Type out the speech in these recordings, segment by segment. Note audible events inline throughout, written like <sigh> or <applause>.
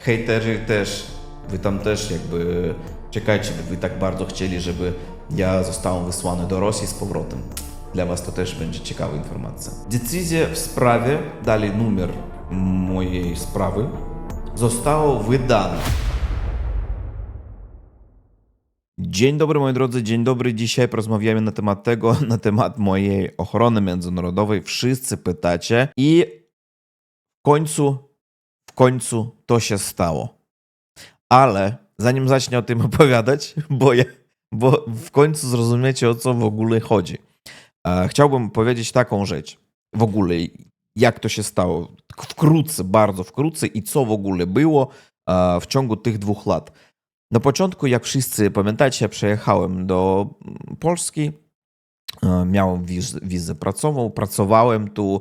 Hejterzy też, wy tam też jakby czekajcie, wy tak bardzo chcieli, żeby ja został wysłany do Rosji z powrotem. Dla was to też będzie ciekawa informacja. Decyzja w sprawie, dalej numer mojej sprawy, została wydana. Dzień dobry moi drodzy, dzień dobry. Dzisiaj porozmawiamy na temat tego, <laughs> na temat mojej ochrony międzynarodowej. Wszyscy pytacie i w końcu, w końcu to się stało. Ale zanim zacznę o tym <laughs> opowiadać, bo, ja, bo w końcu zrozumiecie o co w ogóle chodzi. E, Chciałbym powiedzieć taką rzecz. W ogóle jak to się stało. Wkrótce, bardzo wkrótce i co w ogóle było e, w ciągu tych dwóch lat. Na początku, jak wszyscy pamiętacie, przejechałem do Polski, e, miałem wiz, wizę pracową, pracowałem tu,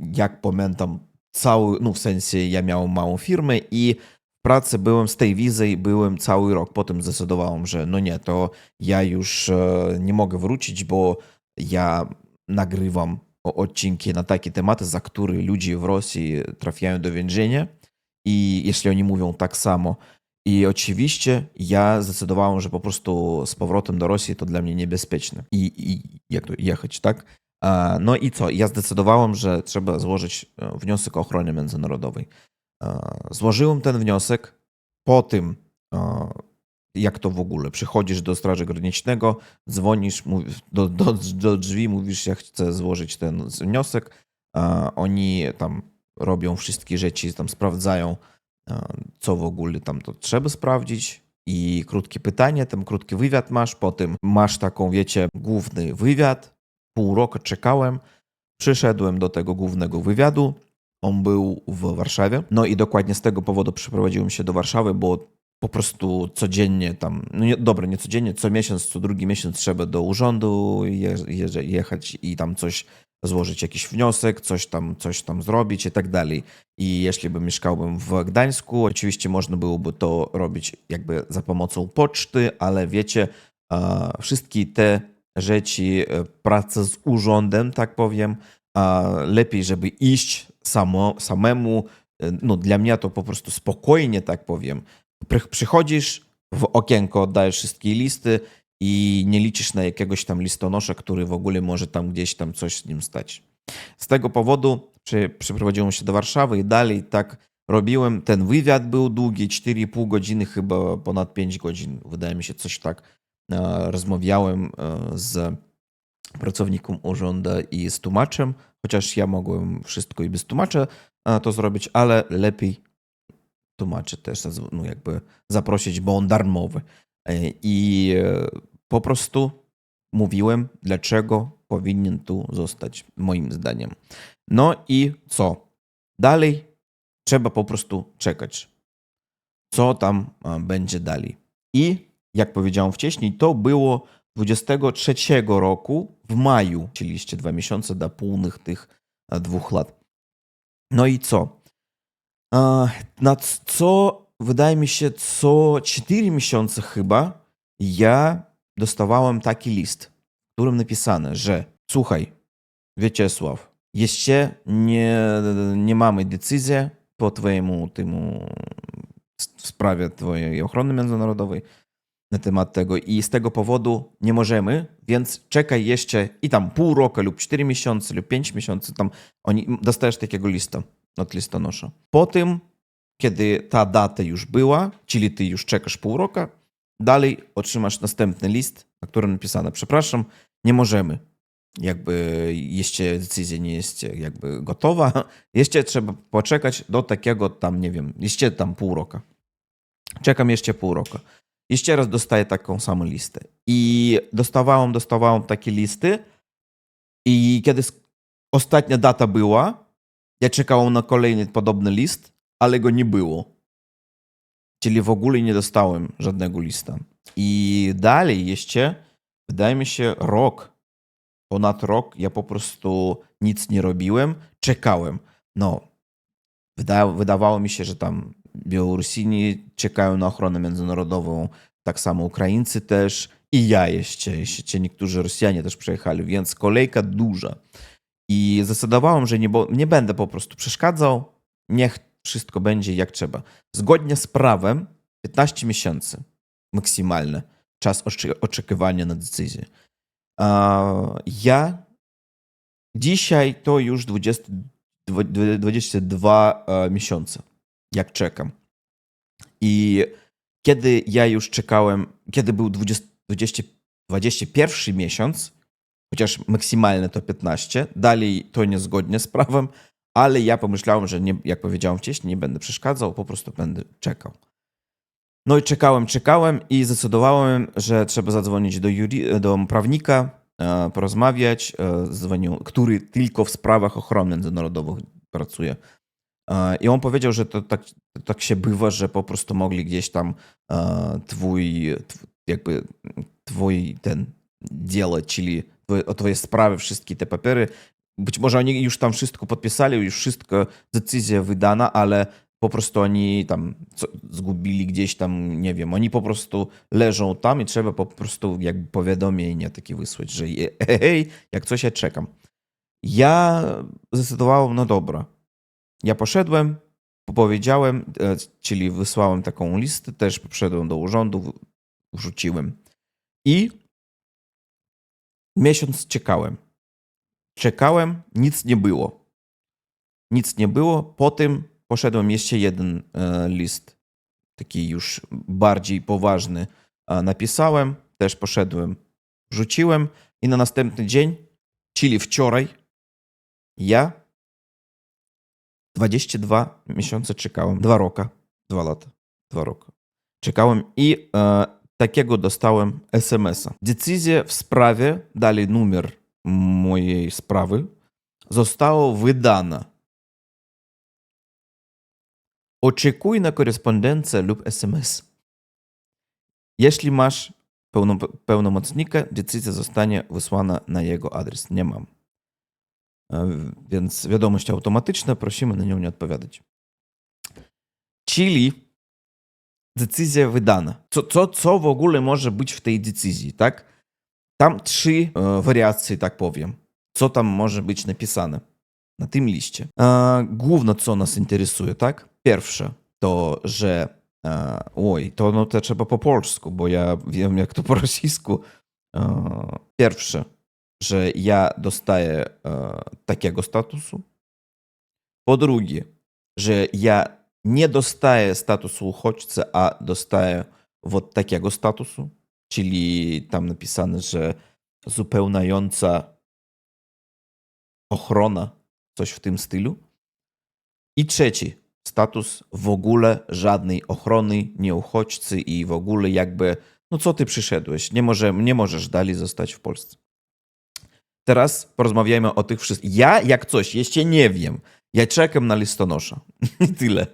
jak pamiętam, cały, no w sensie ja miałem małą firmę i w pracy byłem z tej wizy byłem cały rok. Potem zdecydowałem, że no nie, to ja już e, nie mogę wrócić, bo ja nagrywam odcinki na takie tematy, za które ludzie w Rosji trafiają do więzienia i jeśli oni mówią tak samo, i oczywiście ja zdecydowałem, że po prostu z powrotem do Rosji to dla mnie niebezpieczne. I, i jak to jechać, tak? E, No i co? Ja zdecydowałem, że trzeba złożyć e, wniosek o ochronie międzynarodowej. E, Złożyłem ten wniosek po tym, jak to w ogóle. Przychodzisz do Straży Granicznego, dzwonisz do, do, do drzwi, mówisz, ja chcę złożyć ten wniosek. Oni tam robią wszystkie rzeczy, tam sprawdzają, co w ogóle tam to trzeba sprawdzić. I krótkie pytanie, tam krótki wywiad masz, potem masz taką, wiecie, główny wywiad. Pół roku czekałem, przyszedłem do tego głównego wywiadu. On był w Warszawie. No i dokładnie z tego powodu przeprowadziłem się do Warszawy, bo po prostu codziennie tam, no nie, dobra, nie codziennie, co miesiąc, co drugi miesiąc trzeba do urzędu je, jeże- jechać i tam coś złożyć, jakiś wniosek, coś tam, coś tam zrobić i tak dalej. I jeśli by mieszkałbym w Gdańsku, oczywiście można byłoby to robić jakby za pomocą poczty, ale wiecie, wszystkie te rzeczy, e, praca z urzędem, tak powiem, a lepiej, żeby iść samo, samemu. E, No, dla mnie to po prostu spokojnie, tak powiem. Przy- Przychodzisz w okienko, oddajesz wszystkie listy i nie liczysz na jakiegoś tam listonosza, który w ogóle może tam gdzieś tam coś z nim stać. Z tego powodu przy, przyprowadziłem się do Warszawy i dalej tak robiłem. Ten wywiad był długi, 4,5 godziny, chyba ponad 5 godzin, wydaje mi się, coś tak. E, Rozmawiałem e, z pracownikiem urzędu i z tłumaczem, chociaż ja mogłem wszystko i bez tłumacza e, to zrobić, ale lepiej tłumaczy też no jakby zaprosić, bo on darmowy. I po prostu mówiłem, dlaczego powinien tu zostać, moim zdaniem. No i co? Dalej trzeba po prostu czekać, co tam będzie dalej. I jak powiedziałem wcześniej, to było 23 roku w maju, czyli jeszcze dwa miesiące do pełnych tych e, dwóch lat. No i co? E, Na co, wydaje mi się, co 4 miesiące chyba ja dostawałem taki list, w którym napisane, że słuchaj, Wieczesław, jeszcze nie, nie mamy decyzji po twojemu temu w sprawie twojej ochrony międzynarodowej na temat tego i z tego powodu nie możemy, więc czekaj jeszcze i tam pół roku lub 4 miesiące lub 5 miesięcy, tam oni, dostajesz takiego lista od listonosza. Po tym, kiedy ta data już była, czyli ty już czekasz pół roku, dalej otrzymasz następny list, na którym napisane, przepraszam, nie możemy. Jakby jeszcze decyzja nie jest jakby gotowa, <laughs> jeszcze trzeba poczekać do takiego tam, nie wiem, jeszcze tam pół roku. Czekam jeszcze pół roku. Jeszcze raz dostaję taką samą listę. I dostawałem, dostawałem takie listy i kiedy ostatnia data była, ja czekałem na kolejny podobny list, ale go nie było. Czyli w ogóle nie dostałem żadnego lista. I dalej jeszcze, wydaje mi się, rok, ponad rok, ja po prostu nic nie robiłem, czekałem. No, wyda wydawało mi się, że tam Białorusini czekają na ochronę międzynarodową, tak samo Ukraińcy też i ja jeszcze, jeszcze niektórzy Rosjanie też przejechali, więc kolejka duża. I zdecydowałem, że nie, bo, nie będę po prostu przeszkadzał, niech wszystko będzie jak trzeba. Zgodnie z prawem 15 miesięcy maksymalny czas oczekiwania na decyzję. Ja dzisiaj to już 20, dwa- 22 e, miesiące, jak czekam. I kiedy ja już czekałem, kiedy był 20, 20, 21 miesiąc, chociaż maksymalne to 15, dalej to niezgodnie z prawem, ale ja pomyślałem, że nie, jak powiedziałem wcześniej, nie będę przeszkadzał, po prostu będę czekał. No i czekałem, czekałem i zdecydowałem, że trzeba zadzwonić do, juri, do prawnika, e, porozmawiać, e, dzwonił, który tylko w sprawach ochrony międzynarodowych pracuje. I on powiedział, że to tak, tak się bywa, że po prostu mogli gdzieś tam twój, tw, jakby twój ten dzielać, czyli o twoje sprawy, wszystkie te papiery. Być może oni już tam wszystko podpisali, już wszystko, decyzja wydana, ale po prostu oni tam zgubili gdzieś tam, nie wiem, oni po prostu leżą tam i trzeba po prostu jakby powiadomienie takie wysłać, że <laughs> hej, jak coś ja czekam. Ja zdecydowałem, no dobra. Ja poszedłem, powiedziałem, e, czyli wysłałem taką listę, też poszedłem do urzędu, wrzuciłem. I miesiąc czekałem. Czekałem, nic nie było. Nic nie było. Potem poszedłem jeszcze jeden e, list, taki już bardziej poważny, napisałem, też poszedłem, wrzuciłem i na następny dzień, czyli wczoraj, ja 22 miesiące czekałem, dwa roka, dwa lata, dwa roki. Czekałem i e, takiego dostałem SMS-a. Decyzja w sprawie, dalej numer mojej sprawy, została wydana. Oczekuj na korespondencję lub SMS. Jeśli masz pełno, pełnomocnika, decyzja zostanie wysłana na jego adres. Nie mam. E, Więc wiadomość automatyczna, prosimy na nią nie odpowiadać. Czyli decyzja wydana. Co, co, co w ogóle może być w tej decyzji, tak? Tam trzy e, wariacje, tak powiem. Co tam może być napisane na tym liście? E, główne, co nas interesuje, tak? Pierwsze to, że e, oj, to no to trzeba po polsku, bo ja wiem, jak to po <laughs> rosyjsku. E, pierwsze, że ja dostaję e, takiego statusu. Po drugie, że ja nie dostaję statusu uchodźcy, a dostaję вот takiego statusu, czyli tam napisane, że zupełniająca ochrona, coś w tym stylu. I trzeci, status w ogóle żadnej ochrony, nie uchodźcy i w ogóle jakby, no co ty przyszedłeś, nie, może, nie możesz dalej zostać w Polsce. Teraz porozmawiajmy o tych wszystkich. Ja, jak coś, jeszcze nie wiem. Ja czekam na listonosza. <laughs> I tyle.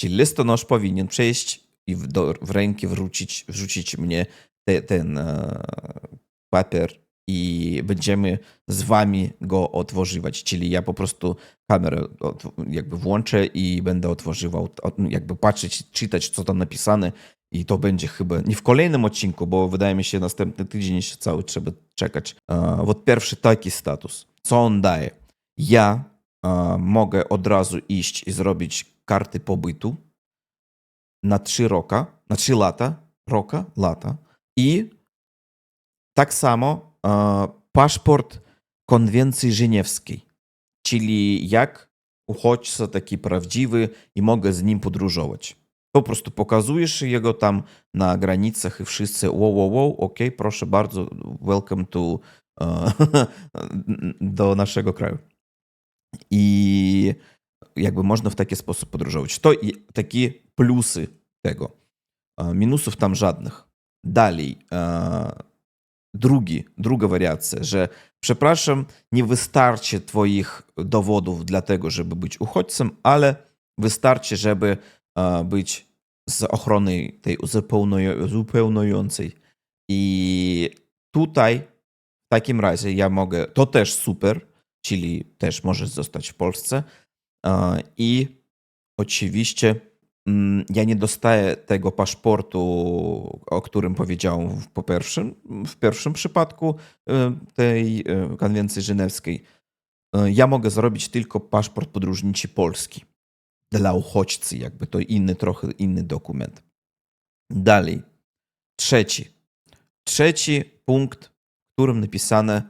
Czyli listonosz powinien przejść i w, do, w ręki wrzucić, wrzucić mnie te, ten e, papier i będziemy z wami go otworzywać. Czyli ja po prostu kamerę jakby włączę i będę otworzywał, jakby patrzeć, czytać, co tam napisane i to będzie chyba nie w kolejnym odcinku, bo wydaje mi się następny tydzień jeszcze cały trzeba czekać. E, вот pierwszy taki status. Co on daje? Ja e, mogę od razu iść i zrobić karty pobytu na 3 roka, na 3 lata, roka, lata i tak samo e, paszport konwencji żeniewskiej, czyli jak uchodźca taki prawdziwy i mogę z nim podróżować. Po prostu pokazujesz jego tam na granicach i wszyscy wow, wow, wow, ok, proszę bardzo, welcome to e, <laughs> do naszego kraju. I jakby można w taki sposób podróżować. To i takie plusy tego. E, Minusów tam żadnych. Dalej, e, drugi, druga wariacja, że przepraszam, nie wystarczy twoich dowodów dla tego, żeby być uchodźcą, ale wystarczy, żeby być z ochrony tej uzupełniającej. I tutaj w takim razie ja mogę, to też super, czyli też możesz zostać w Polsce. I oczywiście mm, ja nie dostaję tego paszportu, o którym powiedziałem w, po pierwszym, w pierwszym przypadku e, tej e, konwencji żenewskiej. E, Ja mogę zrobić tylko paszport podróżniczy polski. Dla uchodźcy, jakby to inny, trochę inny dokument. Dalej, trzeci. Trzeci punkt, w którym napisane,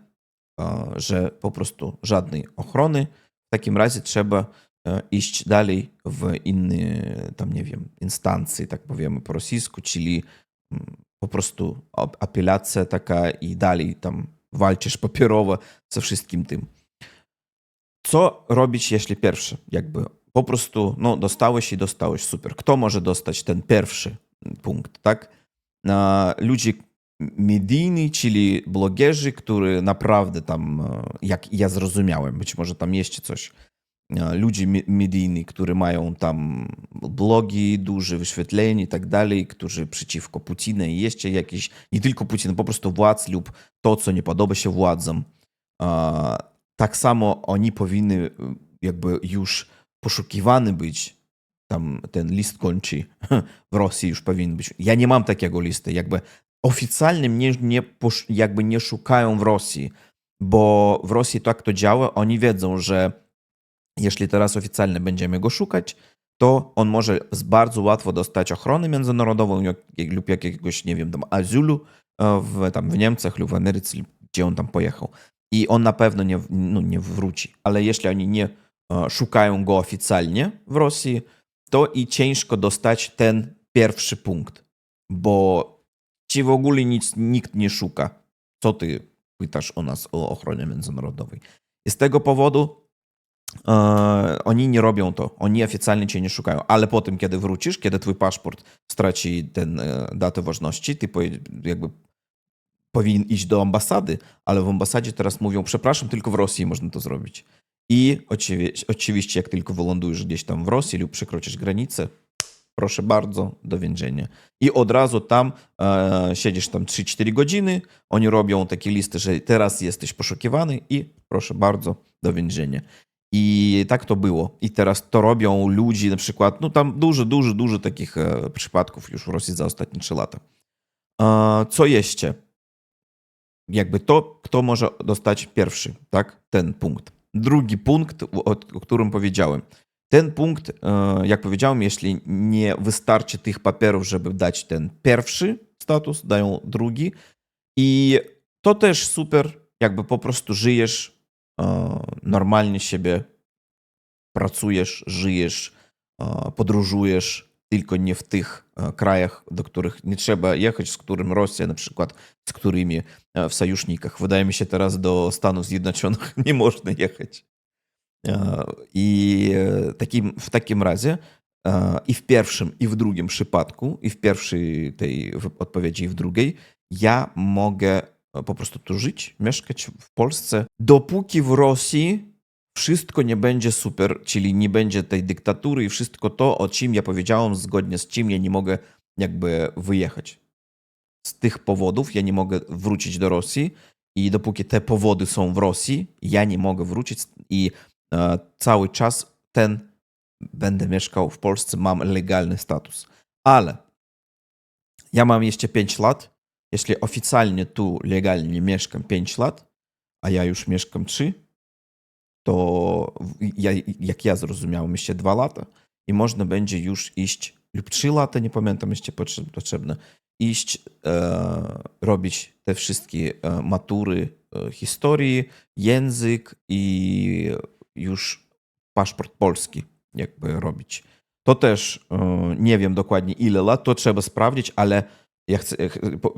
e, że po prostu żadnej ochrony. W takim razie trzeba e, iść dalej w inne, tam nie wiem, instancje, tak powiemy po rosyjsku, czyli mm, po prostu ap- apelacja taka i dalej tam walczysz papierowo ze wszystkim tym. Co robić, jeśli pierwszy? Jakby po prostu, no, dostałeś i dostałeś, super. Kto może dostać ten pierwszy punkt, tak? Ludzie medyjni, czyli blogerzy, którzy naprawdę tam, e, jak ja zrozumiałem, być może tam jeszcze coś, e, ludzie me- medyjni, którzy mają tam blogi, duże wyświetlenia i tak dalej, którzy przeciwko Putinu i jeszcze jakieś, nie tylko Putin, po prostu władz lub to, co nie podoba się władzom. A, Tak samo oni powinni e, jakby już poszukiwany być, tam ten list kończy <laughs> w Rosji już powinien być. Ja nie mam takiego listy, jakby oficjalnie mnie nie, jakby nie szukają w Rosji, bo w Rosji tak to działa, oni wiedzą, że jeśli teraz oficjalnie będziemy go szukać, to on może bardzo łatwo dostać ochronę międzynarodową lub jakiegoś, nie wiem, tam azylu e, w, tam w Niemczech lub w Ameryce, gdzie on tam pojechał. I on na pewno nie, no, nie wróci. Ale jeśli oni nie szukają go oficjalnie w Rosji, to i ciężko dostać ten pierwszy punkt, bo ci w ogóle nic, nikt nie szuka. Co ty pytasz o nas o ochronie międzynarodowej? I z tego powodu e, oni nie robią to. Oni oficjalnie cię nie szukają. Ale potem, kiedy wrócisz, kiedy twój paszport straci ten e, datę ważności, ty poje- jakby powinien iść do ambasady, ale w ambasadzie teraz mówią, przepraszam, tylko w Rosji można to zrobić. I oczywiście, jak tylko wylądujesz gdzieś tam w Rosji lub przekroczysz granicę, proszę bardzo, do więzienia. I od razu tam e, siedzisz tam 3-4 godziny, oni robią takie listy, że teraz jesteś poszukiwany i proszę bardzo, do więzienia. I tak to było. I teraz to robią ludzie, na przykład, no tam dużo, dużo, dużo takich e, przypadków już w Rosji za ostatnie 3 lata. E, co jeszcze? Jakby to, kto może dostać pierwszy, tak? Ten punkt. Drugi punkt, o, o którym powiedziałem. Ten punkt, e, jak powiedziałem, jeśli nie wystarczy tych papierów, żeby dać ten pierwszy status, dają drugi. I to też super, jakby po prostu żyjesz e, normalnie siebie, pracujesz, żyjesz, e, podróżujesz, tylko nie w tych krajach, do których nie trzeba jechać, z którym Rosja na przykład, z którymi w sojusznikach. Wydaje mi się teraz do Stanów Zjednoczonych nie można jechać. I w takim razie i w pierwszym, i w drugim przypadku, i w pierwszej tej odpowiedzi, i w drugiej, ja mogę po prostu tu żyć, mieszkać w Polsce, dopóki w Rosji wszystko nie będzie super, czyli nie będzie tej dyktatury i wszystko to, o czym ja powiedziałem, zgodnie z czym ja nie mogę jakby wyjechać. Z tych powodów ja nie mogę wrócić do Rosji i dopóki te powody są w Rosji, ja nie mogę wrócić i e, cały czas ten będę mieszkał w Polsce, mam legalny status. Ale ja mam jeszcze 5 lat. Jeśli oficjalnie tu legalnie mieszkam 5 lat, a ja już mieszkam 3, to ja, jak ja zrozumiałem, jeszcze 2 lata i można będzie już iść, lub 3 lata, nie pamiętam jeszcze potrze- potrzebne, iść, e, robić te wszystkie e, matury e, historii, język i już paszport polski jakby robić. To też e, nie wiem dokładnie ile lat, to trzeba sprawdzić, ale ja chcę,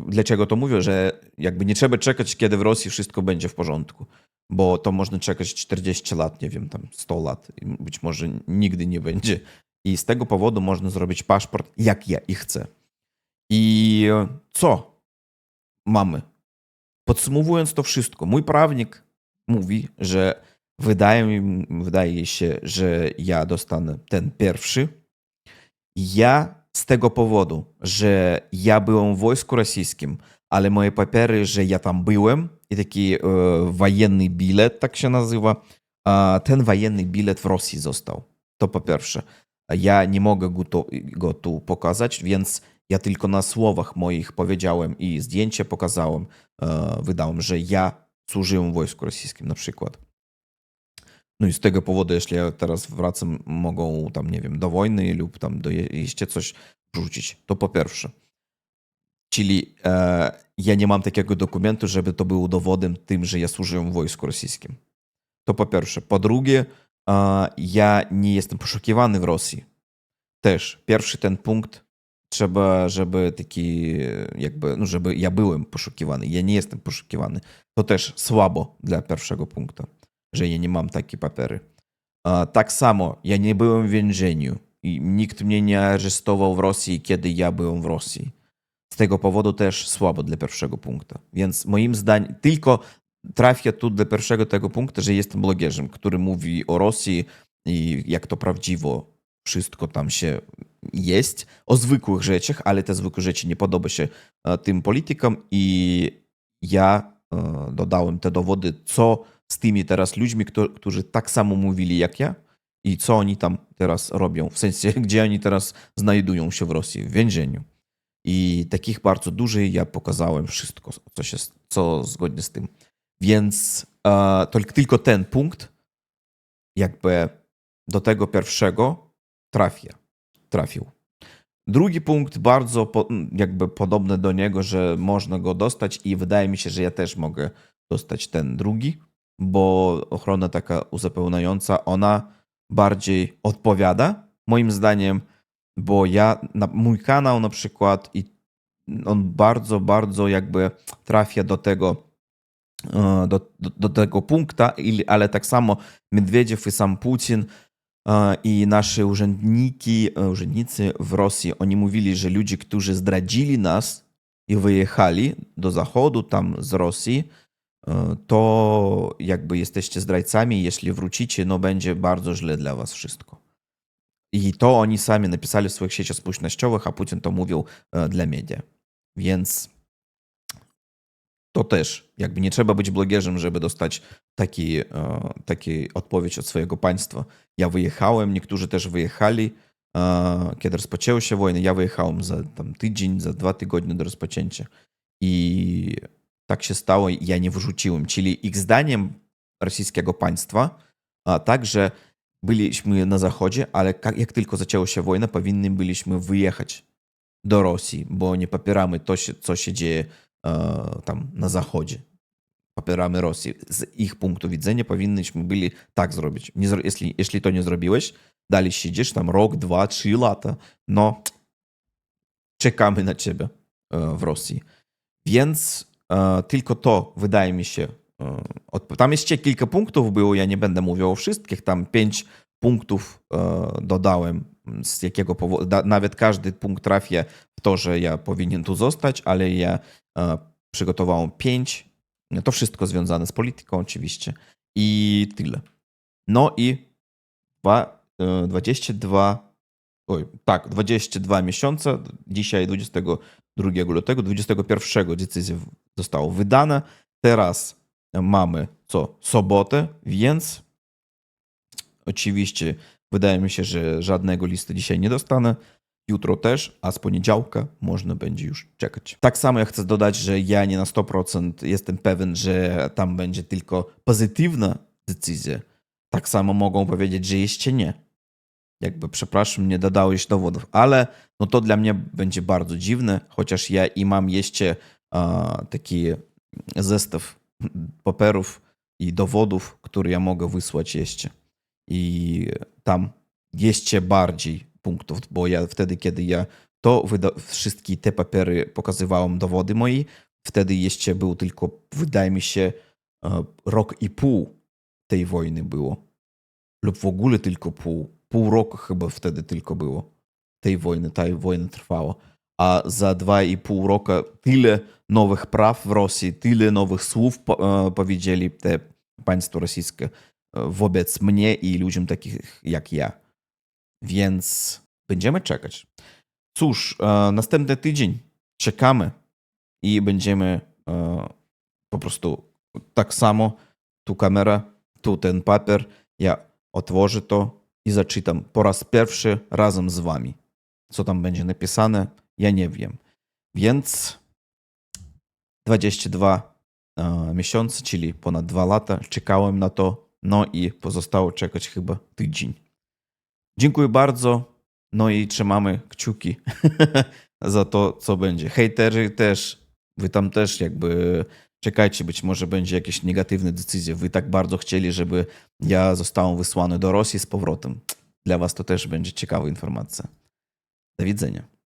dlaczego to mówię, że jakby nie trzeba czekać, kiedy w Rosji wszystko będzie w porządku, bo to można czekać 40 lat, nie wiem, tam 100 lat, być może nigdy nie będzie. I z tego powodu można zrobić paszport, jak ja i chcę. I co mamy? Podsumowując to wszystko, mój prawnik mówi, że wydaje wydaje się, że ja dostanę ten pierwszy. Ja z tego powodu, że ja byłem w wojsku rosyjskim, ale moje papiery, że ja tam byłem i taki e, wojenny bilet, tak się nazywa, a ten wojenny bilet w Rosji został. To po pierwsze. Ja nie mogę go, tu pokazać, więc ja tylko na słowach moich powiedziałem i zdjęcie pokazałem, e, wydałem, że ja służyłem wojsku rosyjskim na przykład. No i z tego powodu, jeśli ja teraz wracam, mogą tam, nie wiem, do wojny lub tam do je- jeszcze coś wrzucić. To po pierwsze. Czyli e, ja nie mam takiego dokumentu, żeby to było dowodem tym, że ja służyłem w wojsku rosyjskim. To po pierwsze. Po drugie, e, ja nie jestem poszukiwany w Rosji. Też pierwszy ten punkt trzeba, żeby taki, jakby, no żeby ja byłem poszukiwany. Ja nie jestem poszukiwany. To też słabo dla pierwszego punktu, że ja nie mam takie papiery. E, tak samo, ja nie byłem w więzieniu i nikt mnie nie aresztował w Rosji, kiedy ja byłem w Rosji. Z tego powodu też słabo dla pierwszego punktu. Więc moim zdaniem tylko trafia tu do pierwszego tego punktu, że jestem blogerzem, który mówi o Rosji i jak to prawdziwo wszystko tam się jest, o zwykłych rzeczach, ale te zwykłe rzeczy nie podoba się e, tym politykom i ja e, dodałem te dowody, co z tymi teraz ludźmi, którzy tak samo mówili jak ja i co oni tam teraz robią, w sensie, <laughs> gdzie oni teraz znajdują się w Rosji, w więzieniu. I takich bardzo dużo i ja pokazałem wszystko, co, się, co zgodnie z tym. Więc e, tylko, tylko ten punkt jakby do tego pierwszego trafia, trafił. Drugi punkt bardzo po, jakby podobny do niego, że można go dostać i wydaje mi się, że ja też mogę dostać ten drugi, bo ochrona taka uzupełniająca, ona bardziej odpowiada moim zdaniem, bo ja, na, mój kanał na przykład i on bardzo, bardzo jakby trafia do tego, e, do, do, do tego punkta, ale tak samo Medwiediew i sam Putin e, i nasze urzędniki, e, urzędnicy w Rosji, oni mówili, że ludzie, którzy zdradzili nas i wyjechali do zachodu, tam z Rosji, to jakby jesteście zdrajcami, jeśli wrócicie, no będzie bardzo źle dla was wszystko. I to oni sami napisali w swoich sieciach społecznościowych, a Putin to mówił dla media. Więc to też jakby nie trzeba być blogerzem, żeby dostać taki, taki odpowiedź od swojego państwa. Ja wyjechałem, niektórzy też wyjechali, kiedy rozpoczęła się wojna. Ja wyjechałem za tam tydzień, za dwa tygodnie do rozpoczęcia. I tak się stało, ja nie wyrzuciłem. Czyli ich zdaniem rosyjskiego państwa, a także byliśmy na zachodzie, ale jak, tylko zaczęła się wojna, powinni byliśmy wyjechać do Rosji, bo nie popieramy to, co się dzieje e, tam na zachodzie. Popieramy Rosję. Z ich punktu widzenia powinniśmy byli tak zrobić. Nie, jeśli, jeśli to nie zrobiłeś, dalej siedzisz tam rok, dwa, trzy lata, no czekamy na ciebie e, w Rosji. Więc e, tylko to wydaje mi się. E, Tam jeszcze kilka punktów było, ja nie będę mówił o wszystkich, tam pięć punktów e, dodałem, z jakiego powodu, nawet każdy punkt trafia w to, że ja powinien tu zostać, ale ja e, przygotowałem pięć, to wszystko związane z polityką oczywiście. I tyle. No i dwa, e, 22, oj, tak, 22 miesiące, dzisiaj 22 lutego, 21 decyzja została wydana, teraz mamy co, sobotę, więc oczywiście wydaje mi się, że żadnego listu dzisiaj nie dostanę, jutro też, a z poniedziałka można będzie już czekać. Tak samo ja chcę dodać, że ja nie na 100% jestem pewien, że tam będzie tylko pozytywna decyzja. Tak samo mogą powiedzieć, że jeszcze nie. Jakby, przepraszam, nie dodałeś dowodów, ale no to dla mnie będzie bardzo dziwne, chociaż ja i mam jeszcze taki zestaw papierów i dowodów, które ja mogę wysłać jeszcze. I tam jeszcze bardziej punktów, bo ja wtedy, kiedy ja to wszystkie te papiery pokazywałem, dowody moi, wtedy jeszcze był tylko, wydaje mi się, e, rok i pół tej wojny było. Lub w ogóle tylko pół. Pół roku chyba wtedy tylko było tej wojny, ta wojna trwała. A za dwa i pół roku tyle nowych praw w Rosji, tyle nowych słów e, powiedzieli te państwo rosyjskie e, wobec mnie i ludziom takich jak ja. Więc będziemy czekać. Cóż, e, następny tydzień czekamy i będziemy po prostu tak samo tu kamera, tu ten papier. Ja otworzę to i zaczytam po raz pierwszy razem z wami. Co tam będzie napisane, ja nie wiem. Więc 22 e, miesiące, czyli ponad dwa lata, czekałem na to No i pozostało czekać chyba tydzień. Dziękuję bardzo. No i trzymamy kciuki <laughs> za to, co będzie. Hejterzy też, wy tam też jakby czekajcie, być może będzie jakieś negatywne decyzje. Wy tak bardzo chcieli, żeby ja został wysłany do Rosji z powrotem. Dla was to też będzie ciekawa informacja. Do widzenia.